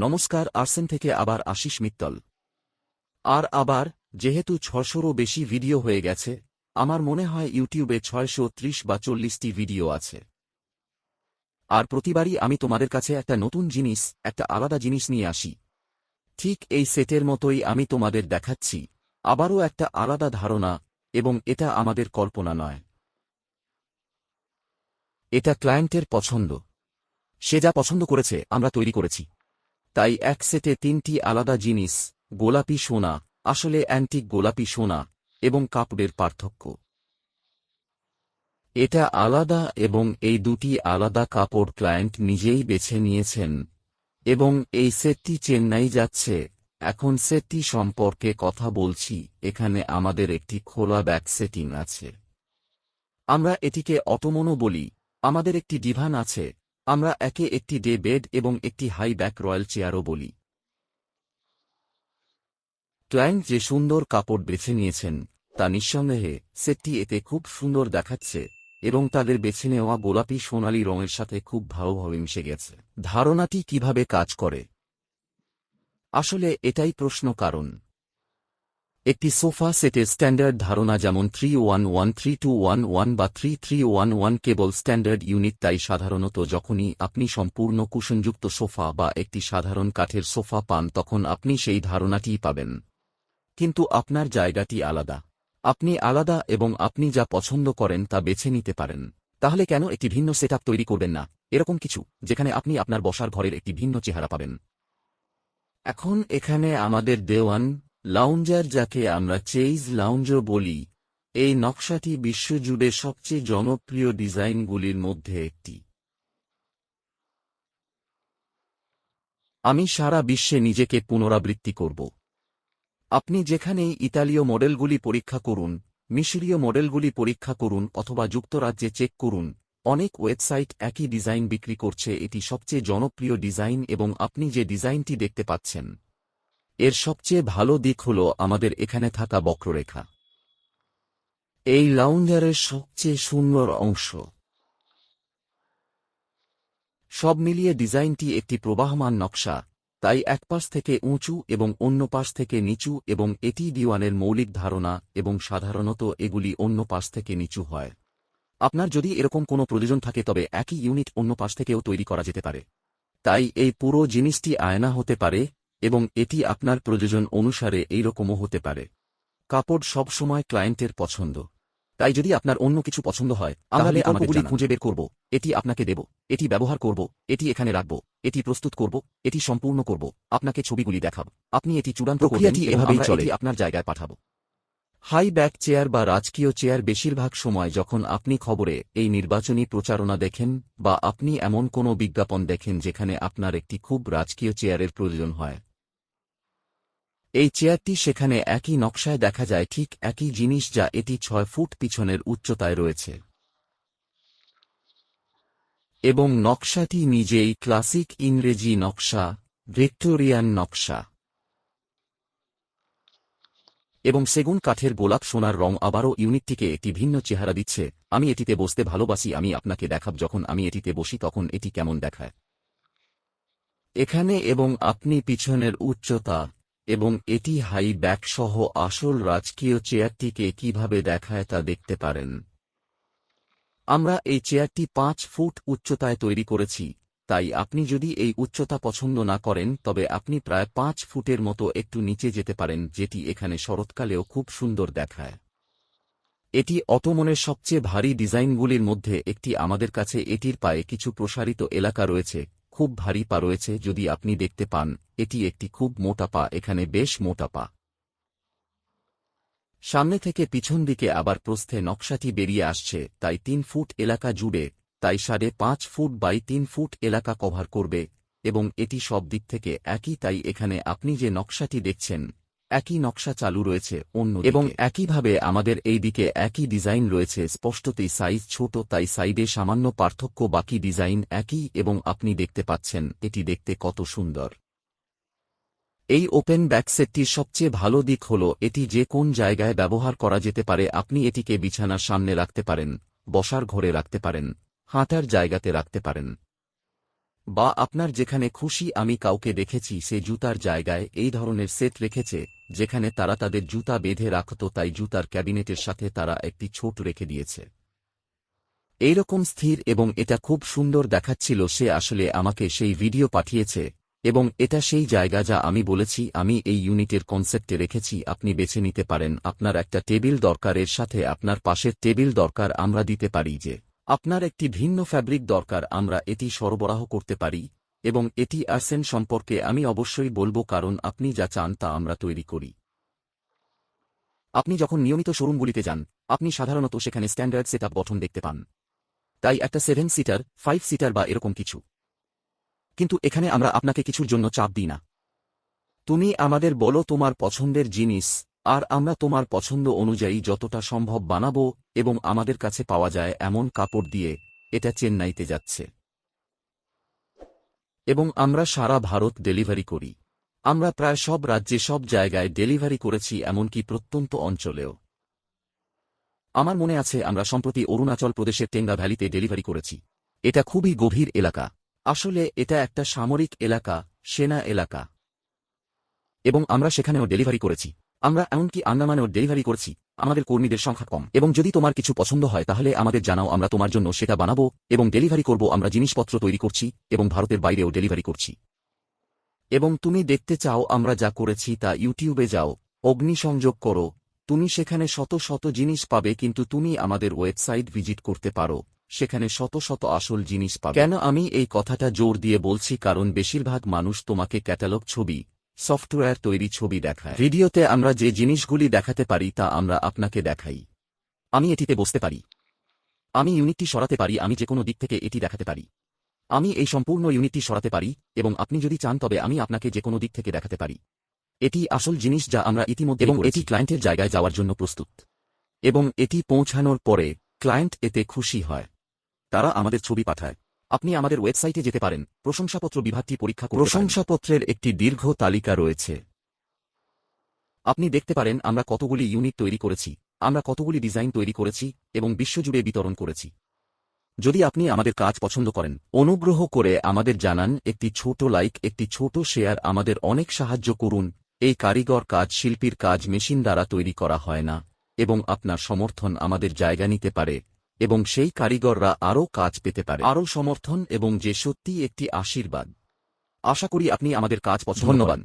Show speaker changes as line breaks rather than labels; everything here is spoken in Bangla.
নমস্কার, আর্সেন থেকে আবার আশিস মিত্তল। আর আবার, যেহেতু ছশোরও বেশি ভিডিও হয়ে গেছে, আমার মনে হয় ইউটিউবে ছয়শো ত্রিশ বা চল্লিশটি ভিডিও আছে। আর প্রতিবারই আমি তোমাদের কাছে একটা নতুন জিনিস, একটা আলাদা জিনিস নিয়ে আসি। ঠিক এই সেটের মতোই আমি তোমাদের দেখাচ্ছি। আবারও একটা আলাদা ধারণা, এবং এটা আমাদের কল্পনা নয়। এটা ক্লায়েন্টের পছন্দ। সে যা পছন্দ করেছে, আমরা তৈরি করেছি। তাই এক সেটে তিনটি আলাদা জিনিস, গোলাপি সোনা, আসলে অ্যান্টিক গোলাপি সোনা, এবং কাপড়ের পার্থক্য। এটা আলাদা এবং এই দুটি আলাদা কাপড় ক্লায়েন্ট নিজেই বেছে নিয়েছেন। এবং এই সেটটি চেন্নাই যাচ্ছে। এখন সেটটি সম্পর্কে কথা বলছি, এখানে আমাদের একটি খোলা ব্যাক সেটিং আছে। আমরা এটিকে অটোমোনো বলি, আমাদের একটি ডিভান আছে। আমরা একে একটি ডে বেড এবং একটি হাই ব্যাক রয়্যাল চেয়ারও বলি। ক্লায়েন্ট যে সুন্দর কাপড় বেছে নিয়েছেন, তা নিঃসন্দেহে সেটটি এতে খুব সুন্দর দেখাচ্ছে এবং তাদের বেছে নেওয়া গোলাপি সোনালী রঙের সাথে খুব ভালোভাবে মিশে গেছে। ধারণাটি কীভাবে কাজ করে? আসলে এটাই প্রশ্ন কারণ। একটি সোফা সেটের স্ট্যান্ডার্ড ধারণা যেমন three one one three two one one বা থ্রি থ্রি ওয়ান ওয়ান কেবল স্ট্যান্ডার্ড ইউনিট তাই সাধারণত যখনই আপনি সম্পূর্ণ কুশনযুক্ত সোফা বা একটি সাধারণ কাঠের সোফা পান তখন আপনি সেই ধারণাটিই পাবেন। কিন্তু আপনার জায়গাটি আলাদা। আপনি আলাদা এবং আপনি যা পছন্দ করেন তা বেছে নিতে পারেন। তাহলে কেন একটি ভিন্ন সেট তৈরি করবেন না? এরকম কিছু, যেখানে আপনি আপনার বসার ঘরের একটি ভিন্ন চেহারা পাবেন। এখন এখানে আমাদের দেওয়ান লাউঞ্জার যাকে আমরা চেইজ লাউঞ্জও বলি, এই নকশাটি বিশ্বজুড়ে সবচেয়ে জনপ্রিয় ডিজাইনগুলির মধ্যে একটি। আমি সারা বিশ্বে নিজেকে পুনরাবৃত্তি করব। আপনি যেখানেই ইতালীয় মডেলগুলি পরীক্ষা করুন, মিশরীয় মডেলগুলি পরীক্ষা করুন অথবা যুক্তরাজ্যে চেক করুন, অনেক ওয়েবসাইট একই ডিজাইন বিক্রি করছে, এটি সবচেয়ে জনপ্রিয় ডিজাইন এবং আপনি যে ডিজাইনটি দেখতে পাচ্ছেন। এর সবচেয়ে ভালো দিক হল আমাদের এখানে থাকা বক্ররেখা। এই লাউঞ্জারের সবচেয়ে সুন্দর অংশ। সব মিলিয়ে ডিজাইনটি একটি প্রবাহমান নকশা, তাই এক পাশ থেকে উঁচু এবং অন্য পাশ থেকে নিচু এবং এটি দিওয়ানের মৌলিক ধারণা এবং সাধারণত এগুলি অন্য পাশ থেকে নিচু হয়। আপনার যদি এরকম কোনো প্রয়োজন থাকে তবে একই ইউনিট অন্য পাশ থেকেও তৈরি করা যেতে পারে। তাই এই পুরো জিনিসটি আয়না হতে পারে এবং এটি আপনার প্রয়োজন অনুসারে এইরকমও হতে পারে। কাপড় সব সময় ক্লায়েন্টের পছন্দ। তাই যদি আপনার অন্য কিছু পছন্দ হয় তাহলে বিকল্পগুলি খুঁজে বের করব। এটি আপনাকে দেব। এটি ব্যবহার করব। এটি এখানে রাখব। এটি প্রস্তুত করব। এটি সম্পূর্ণ করব। আপনাকে ছবিগুলি দেখাব। আপনি এটি চূড়ান্ত প্রক্রিয়াটি এভাবেই চলে। আপনার জায়গায় পাঠাব। হাই ব্যাক চেয়ার বা রাজকীয় চেয়ার বেশিরভাগ সময় যখন আপনি খবরে এই নির্বাচনী প্রচারণা দেখেন বা আপনি এমন কোনো বিজ্ঞাপন দেখেন যেখানে আপনার একটি খুব রাজকীয় চেয়ারের প্রয়োজন হয় এই চেয়ারটি সেখানে একই নকশায় দেখা যায়, ঠিক একই জিনিস যা এটি ছয় ফুট পিছনের উচ্চতায় রয়েছে। এবং নকশাটি নিজেই ক্লাসিক ইংরেজি নকশা, ভিক্টোরিয়ান নকশা। এবং সেগুন কাঠের গোলাপ সোনার রং আবারও ইউনিটটিকে একটি ভিন্ন চেহারা দিচ্ছে। আমি এটিতে বসতে ভালোবাসি, আমি আপনাকে দেখাব, যখন আমি এটিতে বসি তখন এটি কেমন দেখায়। এখানে এবং আপনি পিছনের উচ্চতা এবং এটি হাই ব্যাক সহ আসল রাজকীয় চেয়ারটিকে কীভাবে দেখায় তা দেখতে পারেন। আমরা এই চেয়ারটি পাঁচ ফুট উচ্চতায় তৈরি করেছি, তাই আপনি যদি এই উচ্চতা পছন্দ না করেন, তবে আপনি প্রায় পাঁচ ফুটের মতো একটু নিচে যেতে পারেন, যেটি এখানে শরৎকালেও খুব সুন্দর দেখায়। এটি অটোমনের সবচেয়ে ভারী ডিজাইনগুলির মধ্যে একটি। আমাদের কাছে এটির পায়ে কিছু প্রসারিত এলাকা রয়েছে খুব ভারী পা রয়েছে যদি আপনি দেখতে পান, এটি একটি খুব মোটা পা, এখানে বেশ মোটা পা। সামনে থেকে পিছন দিকে আবার প্রস্থে নকশাটি বেরিয়ে আসছে, তাই তিন ফুট এলাকা জুড়ে, তাই সাড়ে পাঁচ ফুট বাই তিন ফুট এলাকা কভার করবে, এবং এটি সব দিক থেকে একই, তাই এখানে আপনি যে নকশাটি দেখছেন একই নকশা চালু রয়েছে অন্য এবং একইভাবে আমাদের এই দিকে একই ডিজাইন রয়েছে, স্পষ্টতই সাইজ ছোট, তাই সাইডে সামান্য পার্থক্য, বাকি ডিজাইন একই এবং আপনি দেখতে পাচ্ছেন, এটি দেখতে কত সুন্দর। এই ওপেন ব্যাক সেটটির সবচেয়ে ভালো দিক হল, এটি যে কোন জায়গায় ব্যবহার করা যেতে পারে, আপনি এটিকে বিছানার সামনে রাখতে পারেন, বসার ঘরে রাখতে পারেন, হাঁটার জায়গাতে রাখতে পারেন। বা আপনার যেখানে খুশি আমি কাউকে দেখেছি সে জুতার জায়গায় এই ধরনের সেট রেখেছে, যেখানে তারা তাদের জুতা বেঁধে রাখত, তাই জুতার ক্যাবিনেটের সাথে তারা একটি ছোট রেখে দিয়েছে। এইরকম স্থির এবং এটা খুব সুন্দর দেখাচ্ছিল সে আসলে আমাকে সেই ভিডিও পাঠিয়েছে, এবং এটা সেই জায়গা যা আমি বলেছি, আমি এই ইউনিটের কনসেপ্টে রেখেছি, আপনি বেছে নিতে পারেন, আপনার একটা টেবিল দরকার এর সাথে আপনার পাশের টেবিল দরকার আমরা দিতে পারি যে আপনার একটি ভিন্ন ফ্যাব্রিক দরকার, আমরা এটি সরবরাহ করতে পারি, এবং এটি আর্সেন সম্পর্কে আমি অবশ্যই বলব কারণ আপনি যা চান তা আমরা তৈরি করি। আপনি যখন নিয়মিত শোরুমগুলিতে যান, আপনি সাধারণত সেখানে স্ট্যান্ডার্ড সেট আপ গঠন দেখতে পান। তাই একটা সেভেন সিটার, ফাইভ সিটার বা এরকম কিছু। কিন্তু এখানে আমরা আপনাকে কিছুর জন্য চাপ দিই না। তুমি আমাদের বলো তোমার পছন্দের জিনিস, আর আমরা তোমার পছন্দ অনুযায়ী যতটা সম্ভব বানাবো এবং আমাদের কাছে পাওয়া যায় এমন কাপড় দিয়ে এটা চেন্নাইতে যাচ্ছে। এবং আমরা সারা ভারত ডেলিভারি করি। আমরা প্রায় সব রাজ্যে সব জায়গায় ডেলিভারি করেছি এমনকি প্রত্যন্ত অঞ্চলেও। আমার মনে আছে আমরা সম্প্রতি অরুণাচল প্রদেশের টেঙ্গা ভ্যালিতে ডেলিভারি করেছি। এটা খুবই গভীর এলাকা। আসলে এটা একটা সামরিক এলাকা, সেনা এলাকা। এবং আমরা সেখানেও ডেলিভারি করেছি। আমরা এমনকি আন্দামানেও ডেলিভারি করেছি। আমাদের কর্মীদের সংখ্যা কম। এবং যদি তোমার কিছু পছন্দ হয়, তাহলে আমাদের জানাও, আমরা তোমার জন্য সেটা বানাবো এবং ডেলিভারি করব, আমরা জিনিসপত্র তৈরি করছি এবং ভারতের বাইরেও ডেলিভারি করছি। এবং তুমি দেখতে চাও, আমরা যা করেছি তা ইউটিউবে যাও, অগ্নিসংযোগ করো, তুমি সেখানে শত শত জিনিস পাবে, কিন্তু তুমি আমাদের ওয়েবসাইট ভিজিট করতে পারো, সেখানে শত শত আসল জিনিস পাবে। কেন আমি এই কথাটা জোর দিয়ে বলছি? কারণ বেশিরভাগ মানুষ তোমাকে ক্যাটালগ ছবি সফটওয়্যার তৈরি ছবি দেখায়। ভিডিওতে আমরা যে জিনিসগুলি দেখাতে পারি তা আমরা আপনাকে দেখাই। আমি এটিতে বসতে পারি। আমি ইউনিটটি সরাতে পারি আমি যে কোনো দিক থেকে এটি দেখাতে পারি। আমি এই সম্পূর্ণ ইউনিটটি সরাতে পারি এবং আপনি যদি চান তবে আমি আপনাকে যে কোনো দিক থেকে দেখাতে পারি। এটি আসল জিনিস যা আমরা ইতিমধ্যে এবং এটি ক্লায়েন্টের জায়গায় যাওয়ার জন্য প্রস্তুত। এবং এটি পৌঁছানোর পরে ক্লায়েন্ট এতে খুশি হয়। তারা আমাদের ছবি পাঠায়। আপনি আমাদের ওয়েবসাইটে যেতে পারেন। প্রশংসাপত্র বিভাগটি পরীক্ষা প্রশংসাপত্রের একটি দীর্ঘ তালিকা রয়েছে। আপনি দেখতে পারেন আমরা কতগুলি ইউনিট তৈরি করেছি আমরা কতগুলি ডিজাইন তৈরি করেছি এবং বিশ্বজুড়ে বিতরণ করেছি। যদি আপনি আমাদের কাজ পছন্দ করেন অনুগ্রহ করে আমাদের জানান একটি ছোট লাইক একটি ছোট শেয়ার আমাদের অনেক সাহায্য করুন। এই কারিগর কাজ শিল্পীর কাজ মেশিন দ্বারা তৈরি করা হয় না এবং আপনার সমর্থন আমাদের জায়গা নিতে পারে। এবং সেই কারিগররা আরও কাজ পেতে পারে। আরও সমর্থন এবং যে সত্যি একটি আশীর্বাদ। আশা করি আপনি আমাদের কাজ পছন্দ ধন্যবাদ।